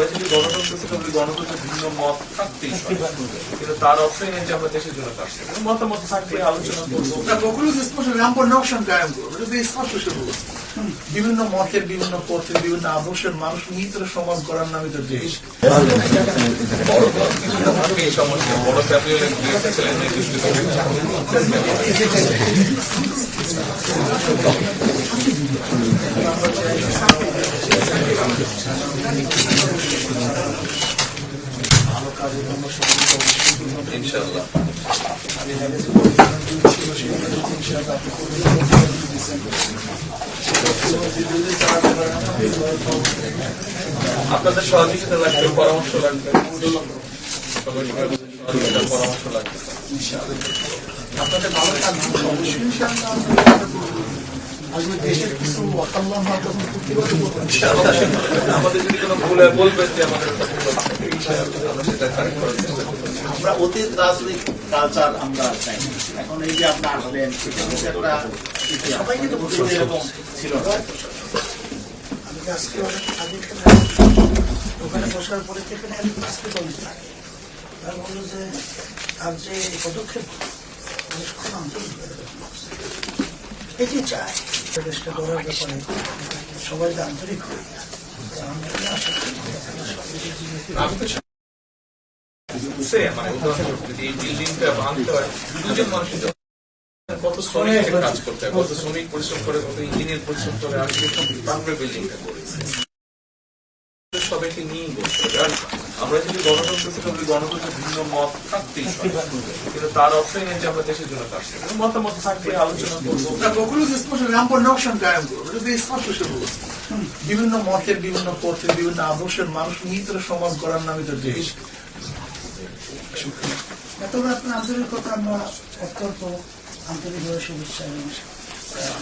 আমরা যদি গণতন্ত্র থেকে বলি গণতন্ত্রের ভিন্ন মত থাকতেই কিন্তু তার অর্থই নেই যে আমরা দেশের জন্য কাজ করব মতামত থাকবে আলোচনা করব। না বকুল স্পষ্ট রামপুর নকশন কায়েম করব স্পষ্ট সে বিভিন্ন মতের বিভিন্ন পথের বিভিন্ন আদর্শের মানুষ নিহিত সমাজ গড়ার নামে তো দেশ। বড় ইনশাল্লাহ আপনাদের সহযোগিতা লাগবে পরামর্শ লাগবে। পরামর্শ লাগবে। আপনাদের ভালো থাকবে অবশ্যই আমাদের যদি কোনো ভুল হয় বলবেন যে আমাদের আমরা অতীত রাজনৈতিক কালচার আমরা চাই। এখন এই যে আপনি আসলেন সেটা একটা সবাই কিন্তু এরকম ছিল আমি আজকে ওখানে বসার পরে থেকে এখানে আমি আজকে থাকি। তার বলল যে তার যে পদক্ষেপ মানুষ খুব আন্তরিক এটি চাই চেষ্টা করার ব্যাপারে সবাই আন্তরিক করি মানুষের কত শ্রমিক কাজ করতে হয় কত শ্রমিক পরিশ্রম করে কত ইঞ্জিনিয়ার পরিশ্রম করে আর তারপরে বিল্ডিংটা করেছে সবাইকে নিয়েই বলতে হবে আমরা যদি গণতন্ত্র থেকে বলি গণতন্ত্রের ভিন্ন মত থাকতেই কিন্তু তার অর্থই নেই যে আমরা দেশের জন্য কাজ করব মতামত থাকবে আলোচনা করব। স্পষ্ট রামপুর নকশন কায়েম করব স্পষ্ট সে বিভিন্ন মতের বিভিন্ন পথের বিভিন্ন আদর্শের মানুষ নিহিত সমাজ গড়ার নামে তো দেশ। তবে আপনার আন্তরিকতা আমরা অত্যন্ত আন্তরিকভাবে শুভেচ্ছা এবং